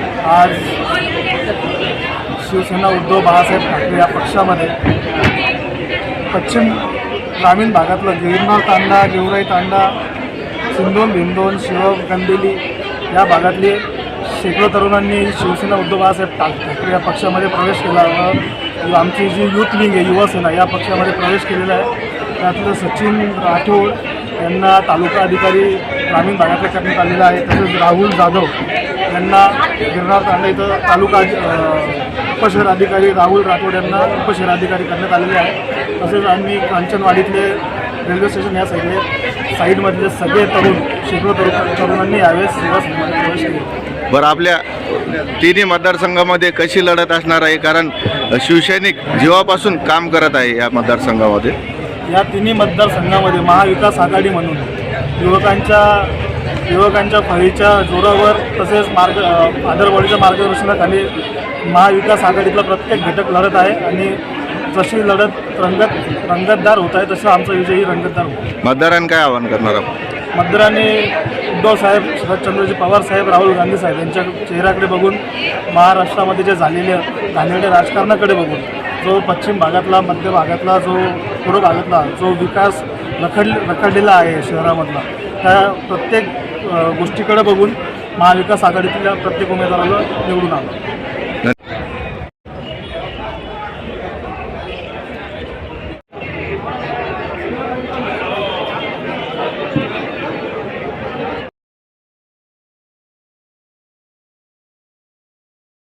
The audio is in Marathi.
आज शिवसेना उद्धव बाळासाहेब ठाकरे या पक्षामध्ये पश्चिम ग्रामीण भागातलं गिरनार तांडा गेवराई तांडा सिंदोन भिंदोन शिवम कंदिली या भागातले शेकडो तरुणांनी शिवसेना उद्धव बाळासाहेब ठाकरे या पक्षामध्ये प्रवेश केला आमची जी युथ विंग आहे युवासेना या पक्षामध्ये प्रवेश केलेला आहे. त्यातलं सचिन राठोड यांना तालुका अधिकारी ग्रामीण भागातल्या करण्यात आलेला आहे. तसेच राहुल जाधव यांना गिरनार तांडा इथं तालुका अधि- अ, उपशहर अधिकारी राहुल राठोड यांना उपशहर अधिकारी करण्यात आलेले आहे तसेच आम्ही कांचनवाडीतले रेल्वे स्टेशन या साईडले साईडमधले सगळे तरुण शेकडो तरुण तरुणांनी यावेळेस सेवा प्रवेश केले. बरं आपल्या तिन्ही मतदारसंघामध्ये कशी लढत असणार आहे? कारण शिवसैनिक जीवापासून काम करत आहे या मतदारसंघामध्ये. या तिन्ही मतदारसंघामध्ये महाविकास आघाडी म्हणून युवकांच्या युवकांच्या फळीच्या जोरावर तसेच मार्ग आदरवाडीच्या मार्गदर्शनाखाली महाविकास आघाडीतला प्रत्येक घटक लढत आहे आणि जशी लढत रंगत रंगतदार होत आहे तसं आमचा विजयही रंगतदार होतो मतदारांनी काय आवाहन करणार आपण? मतदारांनी उद्धव साहेब शरदचंद्रजी पवार साहेब राहुल गांधी साहेब यांच्या चेहऱ्याकडे बघून महाराष्ट्रामध्ये जे झालेले झालेल्या राजकारणाकडे बघून जो पश्चिम भागातला मध्य भागातला जो पूर्व भागातला जो विकास रखड रखडलेला आहे शहरामधला त्या प्रत्येक गोष्टीकडे बघून महाविकास आघाडीतल्या प्रत्येक उमेदवाराला निवडून आलं